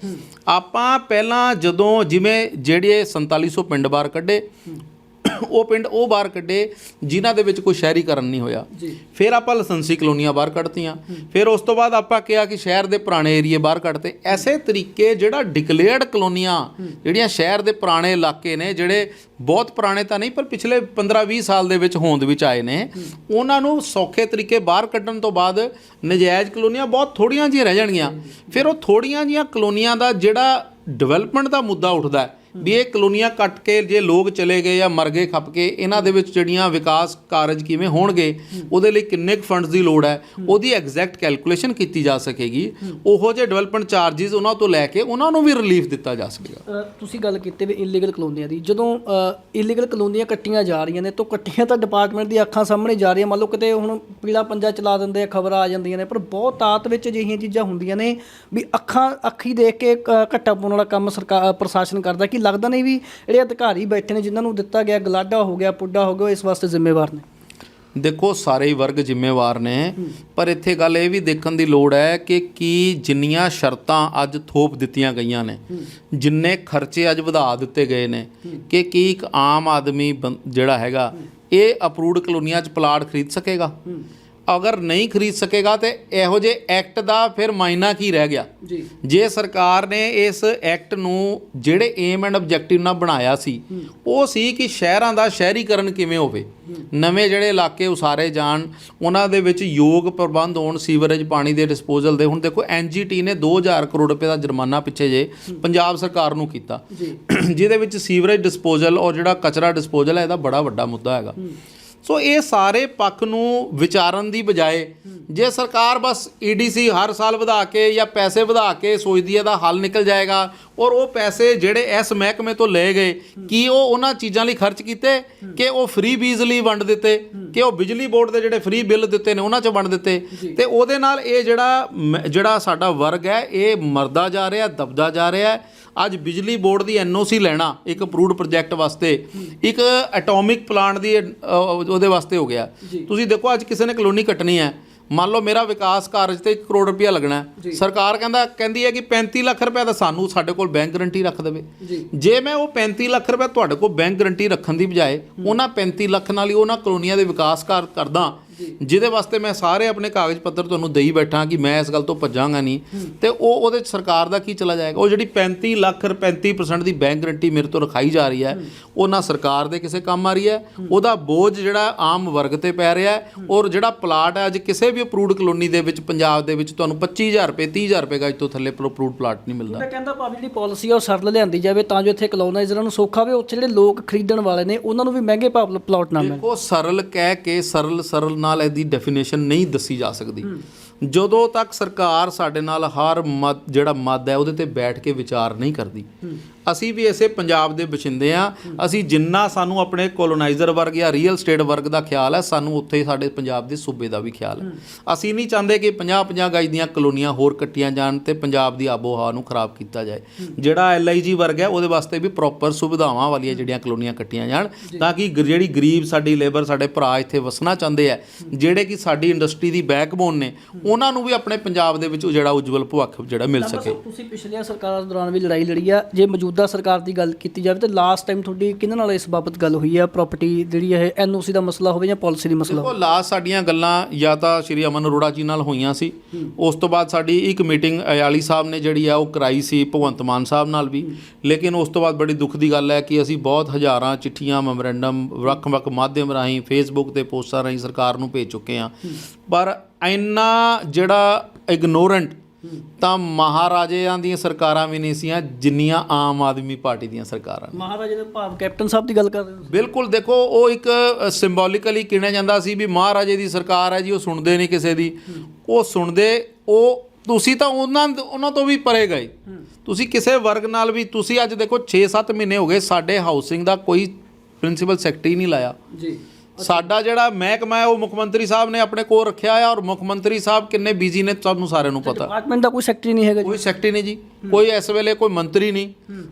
ਆਪਾਂ ਪਹਿਲਾਂ ਜਦੋਂ ਜਿਵੇਂ ਜਿਹੜੇ 4700 ਪਿੰਡ ਬਾਹਰ ਕੱਢੇ ਉਹ ਪਿੰਡ ਉਹ ਬਾਹਰ ਕੱਢੇ ਜਿਨ੍ਹਾਂ ਦੇ ਵਿੱਚ ਕੋਈ ਸ਼ਹਿਰੀਕਰਨ ਨਹੀਂ ਹੋਇਆ। ਫਿਰ ਆਪਾਂ ਲਾਇਸੈਂਸੀ ਕਲੋਨੀਆਂ ਬਾਹਰ ਕੱਢਤੀਆਂ। ਫਿਰ ਉਸ ਤੋਂ ਬਾਅਦ ਆਪਾਂ ਕਿਹਾ ਕਿ ਸ਼ਹਿਰ ਦੇ ਪੁਰਾਣੇ ਏਰੀਏ ਬਾਹਰ ਕੱਢਤੇ। ਐਸੇ ਤਰੀਕੇ ਜਿਹੜਾ ਡਿਕਲੇਅਰਡ ਕਲੋਨੀਆਂ ਜਿਹੜੀਆਂ ਸ਼ਹਿਰ ਦੇ ਪੁਰਾਣੇ ਇਲਾਕੇ ਨੇ ਜਿਹੜੇ ਬਹੁਤ ਪੁਰਾਣੇ ਤਾਂ ਨਹੀਂ ਪਰ ਪਿਛਲੇ 15-20 ਸਾਲ ਦੇ ਵਿੱਚ ਹੋਂਦ ਵਿੱਚ ਆਏ ਨੇ ਉਹਨਾਂ ਨੂੰ ਸੌਖੇ ਤਰੀਕੇ ਬਾਹਰ ਕੱਢਣ ਤੋਂ ਬਾਅਦ ਨਜਾਇਜ਼ ਕਲੋਨੀਆਂ ਬਹੁਤ ਥੋੜੀਆਂ ਜਿਹੀਆਂ ਰਹਿ ਜਾਣਗੀਆਂ। ਫਿਰ ਉਹ ਥੋੜੀਆਂ ਜਿਹੀਆਂ ਕਲੋਨੀਆਂ ਦਾ ਜਿਹੜਾ ਡਿਵੈਲਪਮੈਂਟ ਦਾ ਮੁੱਦਾ ਉੱਠਦਾ ਹੈ ਵੀ ਇਹ ਕਲੋਨੀਆਂ ਕੱਟ ਕੇ ਜੇ ਲੋਕ ਚਲੇ ਗਏ ਜਾਂ ਮਰ ਗਏ, ਖੱਪ ਕੇ, ਇਹਨਾਂ ਦੇ ਵਿੱਚ ਜਿਹੜੀਆਂ ਵਿਕਾਸ ਕਾਰਜ ਕਿਵੇਂ ਹੋਣਗੇ, ਉਹਦੇ ਲਈ ਕਿੰਨੇ ਕੁ ਫੰਡਸ ਦੀ ਲੋੜ ਹੈ, ਉਹਦੀ ਐਗਜ਼ੈਕਟ ਕੈਲਕੂਲੇਸ਼ਨ ਕੀਤੀ ਜਾ ਸਕੇਗੀ। ਉਹੋ ਜਿਹੇ ਡਿਵੈਲਪਮੈਂਟ ਚਾਰजेस ਉਹਨਾਂ ਤੋਂ ਲੈ ਕੇ ਉਹਨਾਂ ਨੂੰ ਵੀ ਰਿਲੀਫ ਦਿੱਤਾ ਜਾ ਸਕੇਗਾ। ਤੁਸੀਂ ਗੱਲ ਕੀਤੀ ਵੀ ਇਲੀਗਲ ਕਲੋਨੀਆਂ ਦੀ। ਜਦੋਂ ਇਲੀਗਲ ਕਲੋਨੀਆਂ ਕੱਟੀਆਂ ਜਾ ਰਹੀਆਂ ਨੇ, ਤਾਂ ਕੱਟੀਆਂ ਤਾਂ ਡਿਪਾਰਟਮੈਂਟ ਦੀ ਅੱਖਾਂ ਸਾਹਮਣੇ ਜਾ ਰਹੀਆਂ। ਮੰਨ ਲਓ ਕਿਤੇ ਹੁਣ ਪੀਲਾ ਪੰਜਾ ਚਲਾ ਦਿੰਦੇ ਆ, ਖਬਰਾਂ ਆ ਜਾਂਦੀਆਂ ਨੇ, ਪਰ ਬਹੁਤ ਆਤ ਵਿੱਚ ਅਜਿਹੀਆਂ ਚੀਜ਼ਾਂ ਹੁੰਦੀਆਂ ਨੇ ਵੀ ਅੱਖਾਂ, ਅੱਖੀ ਦੇਖ ਕੇ ਘੱਟਾ ਪਾਉਣ ਵਾਲਾ ਕੰਮ ਸਰਕਾਰ ਪ੍ਰਸ਼ਾਸਨ ਕਰਦਾ ਕਿ ਲੱਗਦਾ ਨਹੀਂ ਵੀ ਜਿਹੜੇ ਅਧਿਕਾਰੀ ਬੈਠੇ ਨੇ, ਜਿਨ੍ਹਾਂ ਨੂੰ ਦਿੱਤਾ ਗਿਆ ਗਲਾਡਾ ਹੋ ਗਿਆ, ਪੁੱਡਾ ਹੋ ਗਿਆ ਇਸ ਵਾਸਤੇ ਜ਼ਿੰਮੇਵਾਰ ਨੇ। ਦੇਖੋ, ਸਾਰੇ ਹੀ ਵਰਗ ਜ਼ਿੰਮੇਵਾਰ ਨੇ, ਪਰ ਇੱਥੇ ਗੱਲ ਇਹ ਵੀ ਦੇਖਣ ਦੀ ਲੋੜ ਹੈ ਕਿ ਕੀ ਜਿੰਨੀਆਂ ਸ਼ਰਤਾਂ ਅੱਜ ਥੋਪ ਦਿੱਤੀਆਂ ਗਈਆਂ ਨੇ, ਜਿੰਨੇ ਖਰਚੇ ਅੱਜ ਵਧਾ ਦਿੱਤੇ ਗਏ ਨੇ, ਕਿ ਕੀ ਇੱਕ ਆਮ ਆਦਮੀ ਬੰ- ਜਿਹੜਾ ਹੈਗਾ, ਇਹ ਅਪਰੂਵਡ ਕਲੋਨੀਆਂ 'ਚ ਪਲਾਟ ਖਰੀਦ ਸਕੇਗਾ? ਅਗਰ ਨਹੀਂ ਖਰੀਦ ਸਕੇਗਾ ਤੇ ਇਹੋ ਜਿਹੇ ਐਕਟ ਦਾ ਫਿਰ ਮਾਇਨਾ ਕੀ ਰਹਿ ਗਿਆ? ਜੀ। ਜੇ ਸਰਕਾਰ ਨੇ ਇਸ ਐਕਟ ਨੂੰ ਜਿਹੜੇ ਏਮ ਐਂਡ ਆਬਜੈਕਟਿਵ ਨਾਲ ਬਣਾਇਆ ਸੀ ਉਹ ਸੀ ਕਿ ਸ਼ਹਿਰਾਂ ਦਾ ਸ਼ਹਿਰੀਕਰਨ ਕਿਵੇਂ ਹੋਵੇ? ਨਵੇਂ ਜਿਹੜੇ ਇਲਾਕੇ ਉਸਾਰੇ ਜਾਣ ਉਹਨਾਂ ਦੇ ਵਿੱਚ ਯੋਗ ਪ੍ਰਬੰਧ ਹੋਣ ਸੀਵਰੇਜ ਪਾਣੀ ਦੇ ਡਿਸਪੋਜ਼ਲ ਦੇ। ਹੁਣ ਦੇਖੋ ਐਨਜੀਟੀ ਨੇ 2000 ਕਰੋੜ ਰੁਪਏ ਦਾ ਜੁਰਮਾਨਾ ਪਿੱਛੇ ਜੇ ਪੰਜਾਬ ਸਰਕਾਰ ਨੂੰ ਕੀਤਾ। ਜਿਹਦੇ ਵਿੱਚ ਸੀਵਰੇਜ ਡਿਸਪੋਜ਼ਲ ਔਰ ਜਿਹੜਾ ਕਚਰਾ ਡਿਸਪੋਜ਼ਲ ਹੈ ਇਹਦਾ ਬੜਾ ਵੱਡਾ ਮੁੱਦਾ ਹੈਗਾ। ਸੋ ਇਹ ਸਾਰੇ ਪੱਖ ਨੂੰ ਵਿਚਾਰਨ ਦੀ ਬਜਾਏ ਜੇ ਸਰਕਾਰ ਬਸ ਈਡੀਸੀ ਹਰ ਸਾਲ ਵਧਾ ਕੇ ਜਾਂ ਪੈਸੇ ਵਧਾ ਕੇ ਸੋਚਦੀ ਹੈ ਦਾ ਹੱਲ ਨਿਕਲ ਜਾਏਗਾ ਔਰ ਉਹ ਪੈਸੇ ਜਿਹੜੇ ਇਸ ਮਹਿਕਮੇ ਤੋਂ ਲਏ ਗਏ ਕੀ ਉਹ ਉਹਨਾਂ ਚੀਜ਼ਾਂ ਲਈ ਖਰਚ ਕੀਤੇ? ਕਿ ਉਹ ਫ੍ਰੀ ਬਿਜਲੀ ਵੰਡ ਦਿੱਤੇ? ਕਿ ਉਹ ਬਿਜਲੀ ਬੋਰਡ ਦੇ ਜਿਹੜੇ ਫ੍ਰੀ ਬਿੱਲ ਦਿੱਤੇ ਨੇ ਉਹਨਾਂ 'ਚ ਵੰਡ ਦਿੱਤੇ? ਤੇ ਉਹਦੇ ਨਾਲ ਇਹ ਜਿਹੜਾ ਜਿਹੜਾ ਸਾਡਾ ਵਰਗ ਹੈ ਇਹ ਮਰਦਾ ਜਾ ਰਿਹਾ ਦਬਦਾ ਜਾ ਰਿਹਾ ਹੈ। ਅੱਜ ਬਿਜਲੀ ਬੋਰਡ ਦੀ ਐਨਓਸੀ ਲੈਣਾ ਇੱਕ ਅਪਰੂਵਡ ਪ੍ਰੋਜੈਕਟ ਵਾਸਤੇ ਇੱਕ ਐਟੋਮਿਕ ਪਲਾਂਟ ਦੀ ਉਹਦੇ ਵਾਸਤੇ ਹੋ ਗਿਆ। ਤੁਸੀਂ ਦੇਖੋ ਅੱਜ ਕਿਸੇ ਨੇ ਕਲੋਨੀ ਕੱਟਣੀ ਹੈ। ਮੰਨ ਲਓ ਮੇਰਾ ਵਿਕਾਸ ਕਾਰਜ ਤੇ 1 ਕਰੋੜ ਰੁਪਇਆ ਲੱਗਣਾ। ਸਰਕਾਰ ਕਹਿੰਦਾ ਕਹਿੰਦੀ ਹੈ ਕਿ 35 ਲੱਖ ਰੁਪਏ ਦਾ ਸਾਨੂੰ ਸਾਡੇ ਕੋਲ ਬੈਂਕ ਗਰੰਟੀ ਰੱਖ ਦੇਵੇ। ਜੇ। ਮੈਂ ਉਹ 35 ਲੱਖ ਰੁਪਏ ਤੁਹਾਡੇ ਕੋਲ ਬੈਂਕ ਗਰੰਟੀ ਰੱਖਣ ਦੀ ਬਜਾਏ ਉਹਨਾਂ 35 ਲੱਖ ਨਾਲ ਹੀ ਉਹਨਾਂ ਕਲੋਨੀਆਂ ਦੇ ਵਿਕਾਸ ਕਾਰ ਕਰਦਾ ਜਿਹਦੇ ਵਾਸਤੇ ਮੈਂ ਸਾਰੇ ਆਪਣੇ ਕਾਗਜ਼ ਪੱਤਰ ਤੁਹਾਨੂੰ ਦੇਈ ਬੈਠਾ ਕਿ ਮੈਂ ਇਸ ਗੱਲ ਤੋਂ ਭੱਜਾਂਗਾ ਨਹੀਂ। ਤੇ ਉਹ ਉਹਦੇ ਸਰਕਾਰ ਦਾ ਕੀ ਚਲਾ ਜਾਏਗਾ? ਉਹ ਜਿਹੜੀ 35 ਲੱਖ ਰੁਪਏ 35% ਦੀ ਬੈਂਕ ਗਰੰਟੀ ਮੇਰੇ ਤੋਂ ਰਖਾਈ ਜਾ ਰਹੀ ਹੈ ਉਹ ਨਾ ਸਰਕਾਰ ਦੇ ਕਿਸੇ ਕੰਮ ਆ ਰਹੀ ਹੈ ਉਹਦਾ ਬੋਝ ਜਿਹੜਾ ਆਮ ਵਰਗ ਤੇ ਪੈ ਰਿਹਾ ਹੈ ਔਰ ਜਿਹੜਾ ਪਲਾਟ ਹੈ ਅੱਜ ਕਿਸੇ ਵੀ ਅਪਰੂਵਡ ਕਲੋਨੀ ਦੇ ਵਿੱਚ ਪੰਜਾਬ ਦੇ ਵਿੱਚ ਤੁਹਾਨੂੰ 25000 ਰੁਪਏ 30000 ਰੁਪਏ ਗਜ ਤੋਂ ਥੱਲੇ ਅਪਰੂਵਡ ਪਲਾਟ ਨਹੀਂ ਮਿਲਦਾ। ਮੈਂ ਕਹਿੰਦਾ ਭਾਵੇਂ ਜਿਹੜੀ ਪਾਲਿਸੀ ਆ ਉਹ ਸਰਲ ਲਿਆਂਦੀ ਜਾਵੇ ਤਾਂ ਜੋ ਇੱਥੇ ਕਲੋਨਾਈਜ਼ਰਾਂ ਨੂੰ ਸੌਖਾ ਹੋਵੇ ਉੱਥੇ ਜਿਹੜੇ ਲੋਕ ਖਰੀਦਣ ਵਾਲੇ ਨੇ ਉਹਨਾਂ ਨੂੰ ਵੀ ਮਹਿੰਗੇ ਭਾਅ ਪਲਾਟ ਨਾ ਮਿਲਣ ਦੇਖੋ ਸਰਲ ਕਹਿ ਕੇ ਸਰਲ ਸਰਲ ਨਾਲ ਇਹਦੀ ਡੈਫੀਨੇਸ਼ਨ ਨਹੀਂ ਦੱਸੀ ਜਾ ਸਕਦੀ। ਜਦੋਂ ਤੱਕ ਸਰਕਾਰ ਸਾਡੇ ਨਾਲ ਹਰ ਮਤ ਜਿਹੜਾ ਮਤ ਹੈ ਉਹਦੇ ਤੇ ਬੈਠ ਕੇ ਵਿਚਾਰ ਨਹੀਂ ਕਰਦੀ। ਅਸੀਂ ਵੀ ਇਸੇ ਪੰਜਾਬ ਦੇ ਵਸਿੰਦੇ ਆ ਅਸੀਂ ਜਿੰਨਾ ਸਾਨੂੰ ਆਪਣੇ ਕੋਲੋਨਾਈਜ਼ਰ ਵਰਗ ਜਾਂ ਰੀਅਲ ਸਟੇਟ ਵਰਗ ਦਾ ਖਿਆਲ ਹੈ ਸਾਨੂੰ ਉੱਥੇ ਸਾਡੇ ਪੰਜਾਬ ਦੇ ਸੂਬੇ ਦਾ ਵੀ ਖਿਆਲ ਹੈ। ਅਸੀਂ ਨਹੀਂ ਚਾਹੁੰਦੇ ਕਿ 50-50 ਗਜ ਦੀਆਂ ਕਲੋਨੀਆਂ ਹੋਰ ਕੱਟੀਆਂ ਜਾਣ ਤੇ ਪੰਜਾਬ ਦੀ ਆਬੋ ਹਵਾ ਨੂੰ ਖਰਾਬ ਕੀਤਾ ਜਾਏ। ਜਿਹੜਾ ਐਲਆਈਜੀ ਵਰਗ ਹੈ ਉਹਦੇ ਵਾਸਤੇ ਵੀ ਪ੍ਰੋਪਰ ਸੁਵਿਧਾਵਾਂ ਵਾਲੀਆਂ ਜਿਹੜੀਆਂ ਕਲੋਨੀਆਂ ਕੱਟੀਆਂ ਜਾਣ ਤਾਂ ਕਿ ਜਿਹੜੀ ਗਰੀਬ ਸਾਡੀ ਲੇਬਰ ਸਾਡੇ ਭਰਾ ਇੱਥੇ ਵਸਣਾ ਚਾਹੁੰਦੇ ਆ ਜਿਹੜੇ ਕਿ ਸਾਡੀ ਇੰਡਸਟਰੀ ਦੀ ਬੈਕਬੋਨ ਨੇ ਉਹਨਾਂ ਨੂੰ ਵੀ ਆਪਣੇ ਪੰਜਾਬ ਦੇ ਵਿੱਚ ਜਿਹੜਾ ਉਜਵਲ ਭਵਿੱਖ ਜਿਹੜਾ ਮਿਲ ਸਕੇ। ਤੁਸੀਂ ਪਿਛਲੀਆਂ ਸਰਕਾਰਾਂ ਦੌਰਾਨ ਵੀ ਲੜਾਈ ਲੜੀ ਆ। ਜੇ ਮੌਜੂਦਾ ਸਰਕਾਰ ਦੀ ਗੱਲ ਕੀਤੀ ਜਾਵੇ ਤਾਂ ਲਾਸਟ ਟਾਈਮ ਤੁਹਾਡੀ ਕਿਹਨਾਂ ਨਾਲ ਇਸ ਬਾਬਤ ਗੱਲ ਹੋਈ ਆ? ਪ੍ਰਾਪਰਟੀ ਜਿਹੜੀ ਇਹ ਐਨਓਸੀ ਦਾ ਮਸਲਾ ਹੋਵੇ ਜਾਂ ਪਾਲਿਸੀ ਦੀ ਮਸਲਾ ਦੇਖੋ ਲਾਸਟ ਸਾਡੀਆਂ ਗੱਲਾਂ ਜਾਂ ਤਾਂ ਸ਼੍ਰੀ ਅਮਨ ਅਰੋੜਾ ਜੀ ਨਾਲ ਹੋਈਆਂ ਸੀ। ਉਸ ਤੋਂ ਬਾਅਦ ਸਾਡੀ ਇੱਕ ਮੀਟਿੰਗ ਅਯਾਲੀ ਸਾਹਿਬ ਨੇ ਜਿਹੜੀ ਆ ਉਹ ਕਰਾਈ ਸੀ ਭਗਵੰਤ ਮਾਨ ਸਾਹਿਬ ਨਾਲ ਵੀ। ਲੇਕਿਨ ਉਸ ਤੋਂ ਬਾਅਦ ਬੜੀ ਦੁੱਖ ਦੀ ਗੱਲ ਹੈ ਕਿ ਅਸੀਂ ਬਹੁਤ ਹਜ਼ਾਰਾਂ ਚਿੱਠੀਆਂ ਮੈਮੋਰੈਂਡਮ ਵੱਖ-ਵੱਖ ਮਾਧਿਅਮ ਰਾਹੀਂ ਫੇਸਬੁੱਕ ਤੇ ਪੋਸਟਾਂ ਰਾਹੀਂ ਸਰਕਾਰ ਨੂੰ ਭੇਜ ਚੁੱਕੇ ਹਾਂ। ਪਰ ਇੰਨਾ ਜਿਹੜਾ ਇਗਨੋਰੈਂਟ ਤਾਂ ਮਹਾਰਾਜਿਆਂ ਦੀਆਂ ਸਰਕਾਰਾਂ ਵੀ ਨਹੀਂ ਸੀਆਂ ਜਿੰਨੀਆਂ ਆਮ ਆਦਮੀ ਪਾਰਟੀ ਦੀਆਂ ਸਰਕਾਰਾਂ ਮਹਾਰਾਜਾ ਦੇ ਭਾਵ ਕੈਪਟਨ ਸਾਹਿਬ ਦੀ ਗੱਲ ਕਰ ਰਹੇ ਹੋ ਬਿਲਕੁਲ ਦੇਖੋ ਉਹ ਇੱਕ ਸਿੰਬੋਲਿਕਲੀ ਕਿਹਾ ਜਾਂਦਾ ਸੀ ਵੀ ਮਹਾਰਾਜੇ ਦੀ ਸਰਕਾਰ ਹੈ ਜੀ ਉਹ ਸੁਣਦੇ ਨਹੀਂ ਕਿਸੇ ਦੀ। ਉਹ ਸੁਣਦੇ ਉਹ ਤੁਸੀਂ ਤਾਂ ਉਹਨਾਂ ਉਹਨਾਂ ਤੋਂ ਵੀ ਪਰੇ ਗਏ। ਤੁਸੀਂ ਕਿਸੇ ਵਰਗ ਨਾਲ ਵੀ ਤੁਸੀਂ ਅੱਜ ਦੇਖੋ 6-7 ਮਹੀਨੇ ਹੋ ਗਏ ਸਾਡੇ ਹਾਊਸਿੰਗ ਦਾ ਕੋਈ ਪ੍ਰਿੰਸੀਪਲ ਸੈਕਟਰੀ ਨਹੀਂ ਲਾਇਆ। ਜੀ। ਸਾਡਾ ਜਿਹੜਾ ਮਹਿਕਮਾ ਹੈ ਉਹ ਮੁੱਖ ਮੰਤਰੀ ਸਾਹਿਬ ਨੇ ਆਪਣੇ ਕੋਲ ਰੱਖਿਆ ਹੈ ਔਰ ਮੁੱਖ ਮੰਤਰੀ ਸਾਹਿਬ ਕਿੰਨੇ ਬਿਜ਼ੀ ਨੇ ਤੁਹਾਨੂੰ ਸਾਰਿਆਂ ਨੂੰ ਪਤਾ। ਡਿਪਾਰਟਮੈਂਟ ਦਾ ਕੋਈ ਸੈਕਟਰੀ ਨਹੀਂ ਹੈਗਾ ਕੋਈ ਸੈਕਟਰੀ ਨਹੀਂ ਜੀ। ਕੋਈ ਇਸ ਵੇਲੇ ਕੋਈ ਮੰਤਰੀ ਨਹੀਂ।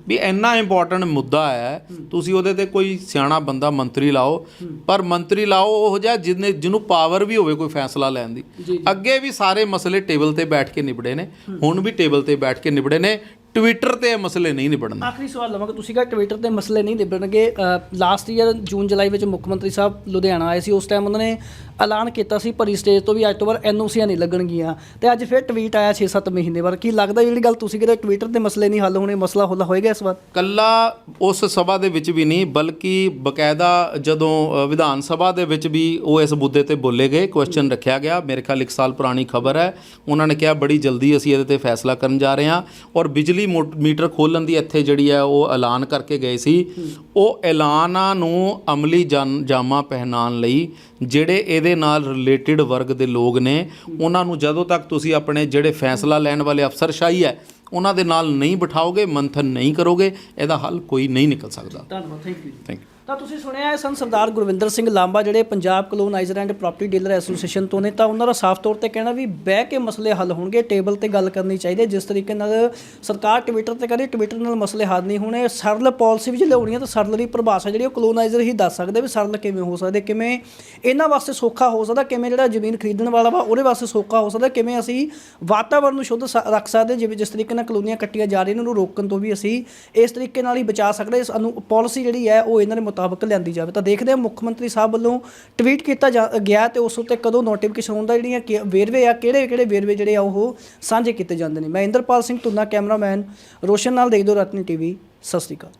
ਵੀ ਇੰਨਾ ਇੰਪੋਰਟੈਂਟ ਮੁੱਦਾ ਹੈ ਤੁਸੀਂ ਉਹਦੇ ਤੇ ਕੋਈ ਸਿਆਣਾ ਬੰਦਾ ਮੰਤਰੀ ਲਾਓ। ਪਰ ਮੰਤਰੀ ਲਾਓ ਉਹ ਜਿਹਾ ਜਿਹਨੇ ਜਿਹਨੂੰ ਪਾਵਰ ਵੀ ਹੋਵੇ ਕੋਈ ਫੈਸਲਾ ਲੈਣ ਦੀ। ਅੱਗੇ ਵੀ ਸਾਰੇ ਮਸਲੇ ਟੇਬਲ ਤੇ ਬੈਠ ਕੇ ਨਿਬੜੇ ਨੇ। ਹੁਣ ਵੀ ਟੇਬਲ ਤੇ ਬੈਠ ਕੇ ਨਿਬੜੇ ਨੇ। ਟਵਿੱਟਰ ਤੇ ਇਹ ਮਸਲੇ ਨਹੀਂ ਨਿਬੜਨ। ਆਖਰੀ ਸਵਾਲ ਲਵਾਂਗਾ ਤੁਸੀਂ ਕਿਹਾ ਟਵਿੱਟਰ ਤੇ ਮਸਲੇ ਨਹੀਂ ਨਿਬੜਨਗੇ। ਲਾਸਟ ਈਅਰ ਜੂਨ ਜੁਲਾਈ ਵਿੱਚ ਮੁੱਖ ਮੰਤਰੀ ਸਾਹਿਬ ਲੁਧਿਆਣਾ ਆਏ ਸੀ ਉਸ ਟਾਈਮ ਉਹਨਾਂ ਨੇ ਐਲਾਨ ਕੀਤਾ ਸੀ ਭਰੀ ਸਟੇਜ ਤੋਂ ਵੀ ਅੱਜ ਤੋਂ ਬਾਅਦ ਐਨਓਸੀਆਂ ਨਹੀਂ ਲੱਗਣਗੀਆਂ। ਤੇ ਅੱਜ ਫਿਰ ਟਵੀਟ ਆਇਆ 6-7 ਮਹੀਨੇ ਬਾਅਦ। ਕੀ ਲੱਗਦਾ ਜਿਹੜੀ ਗੱਲ ਤੁਸੀਂ ਕਿਹਾ ਟਵਿੱਟਰ ਤੇ ਮਸਲੇ ਨਹੀਂ ਹੱਲ ਹੋਣੇ ਮਸਲਾ ਹੱਲ ਹੋਏਗਾ ਇਸ ਵਾਰ? ਕੱਲਾ ਉਸ ਸਭਾ ਦੇ ਵਿੱਚ ਵੀ ਨਹੀਂ ਬਲਕਿ ਬਕਾਇਦਾ ਜਦੋਂ ਵਿਧਾਨ ਸਭਾ ਦੇ ਵਿੱਚ ਵੀ ਉਹ ਇਸ ਮੁੱਦੇ ਤੇ ਬੋਲੇ ਗਏ ਕੁਐਸਚਨ ਰੱਖਿਆ ਗਿਆ। ਮੇਰੇ ਖਿਆਲ ਇੱਕ ਸਾਲ ਪੁਰਾਣੀ ਖਬਰ ਹੈ। ਉਹਨਾਂ ਨੇ ਕਿਹਾ ਬੜੀ ਜਲਦੀ ਅਸੀਂ ਇਹਦੇ ਤੇ ਫੈਸਲਾ ਕਰਨ ਜਾ ਰਹੇ ਹਾਂ। ਔਰ ਬਿਜਲੀ ਮੋ- ਮੀਟਰ ਖੋਲਣ ਦੀ ਇੱਥੇ ਜਿਹੜੀ ਹੈ ਉਹ ਐਲਾਨ ਕਰਕੇ ਗਏ ਸੀ। ਉਹ ਐਲਾਨਾਂ ਨੂੰ ਅਮਲੀ ਜਾਮਾ ਪਹਿਨਾਉਣ ਲਈ ਜਿਹੜੇ ਇਹਦੇ ਨਾਲ ਰਿਲੇਟਡ ਵਰਗ ਦੇ ਲੋਕ ਨੇ ਉਹਨਾਂ ਨੂੰ ਜਦੋਂ ਤੱਕ ਤੁਸੀਂ ਆਪਣੇ ਜਿਹੜੇ ਫੈਸਲਾ ਲੈਣ ਵਾਲੇ ਅਫਸਰਸ਼ਾਹੀ ਹੈ ਉਹਨਾਂ ਦੇ ਨਾਲ ਨਹੀਂ ਬਿਠਾਓਗੇ ਮੰਥਨ ਨਹੀਂ ਕਰੋਗੇ ਇਹਦਾ ਹੱਲ ਕੋਈ ਨਹੀਂ ਨਿਕਲ ਸਕਦਾ। ਧੰਨਵਾਦ ਥੈਂਕ ਯੂ ਥੈਂਕ ਯੂ ਤਾਂ ਤੁਸੀਂ ਸੁਣਿਆ ਹੈ ਸਨ ਸਰਦਾਰ ਗੁਰਵਿੰਦਰ ਸਿੰਘ ਲਾਂਬਾ ਜਿਹੜੇ Punjab coloniser and property dealer association ਤੋਂ ਨੇ, ਤਾਂ ਉਹਨਾਂ ਦਾ ਸਾਫ਼ ਤੌਰ ਤੇ ਕਹਿਣਾ ਵੀ ਬਹਿ ਕੇ ਮਸਲੇ ਹੱਲ ਹੋਣਗੇ ਟੇਬਲ ਤੇ ਗੱਲ ਕਰਨੀ ਚਾਹੀਦੀ ਹੈ। ਜਿਸ ਤਰੀਕੇ ਨਾਲ ਸਰਕਾਰ ਟਵਿੱਟਰ ਤੇ ਕਰੇ ਟਵਿੱਟਰ ਨਾਲ ਮਸਲੇ ਹੱਲ ਨਹੀਂ ਹੋਣੇ, ਸਰਲ ਪਾਲਿਸੀ ਵੀ ਜੇ ਲਿਆਉਣੀ ਹੈ ਤਾਂ ਸਰਲ ਦੀ ਪਰਿਭਾਸ਼ਾ ਜਿਹੜੀ ਉਹ ਕਲੋਨਾਈਜ਼ਰ ਹੀ ਦੱਸ ਸਕਦੇ ਵੀ ਸਰਲ ਕਿਵੇਂ ਹੋ ਸਕਦੇ, ਕਿਵੇਂ ਇਹਨਾਂ ਵਾਸਤੇ ਸੌਖਾ ਹੋ ਸਕਦਾ, ਕਿਵੇਂ ਜਿਹੜਾ ਜ਼ਮੀਨ ਖਰੀਦਣ ਵਾਲਾ ਵਾ, ਉਹਦੇ ਵਾਸਤੇ ਸੌਖਾ ਹੋ ਸਕਦਾ, ਕਿਵੇਂ ਅਸੀਂ ਵਾਤਾਵਰਣ ਨੂੰ ਸ਼ੁੱਧ ਸ- ਰੱਖ ਸਕਦੇ, ਜਿਵੇਂ ਜਿਸ ਤਰੀਕੇ ਨਾਲ ਕਲੋਨੀਆਂ ਕੱਟੀਆਂ ਜਾ ਰਹੀਆਂ ਨੇ, ਉਹਨੂੰ ਰੋਕਣ ਤੋਂ ਵੀ ਅਸੀਂ ਇਸ ਤਰੀਕੇ ਨਾਲ ਹੀ ਬਚਾ ਸਕਦੇ ਸਾਨੂੰ ਪਾਲਿਸੀ ਜਿਹੜੀ ਹੈ, ਉਹ ਇਹਨਾਂ ਦੇ ਮੁਤਾਬਕ ਲਿਆਂਦੀ ਜਾਵੇ। ਤਾਂ ਦੇਖਦੇ ਹਾਂ ਮੁੱਖ ਮੰਤਰੀ ਸਾਹਿਬ ਵੱਲੋਂ ਟਵੀਟ ਕੀਤਾ ਜਾ- ਗਿਆ ਤੇ ਉਸ ਉੱਤੇ ਕਦੋਂ ਨੋਟੀਫਿਕੇਸ਼ਨ ਹੁੰਦਾ ਜਿਹੜੀਆਂ ਕਿ- ਵੇਰਵੇ ਆ, ਕਿਹੜੇ ਕਿਹੜੇ ਵੇਰਵੇ ਜਿਹੜੇ ਆ, ਉਹ ਸਾਂਝੇ ਕੀਤੇ ਜਾਂਦੇ ਨੇ। ਮੈਂ ਇੰਦਰਪਾਲ ਸਿੰਘ ਧੁੰਨਾ, ਕੈਮਰਾਮੈਨ, ਰੋਸ਼ਨ ਨਾਲ ਦੇਖਦੋ ਰਤਨੀ ਟੀਵੀ। ਸਤਿ ਸ਼੍ਰੀ ਅਕਾਲ।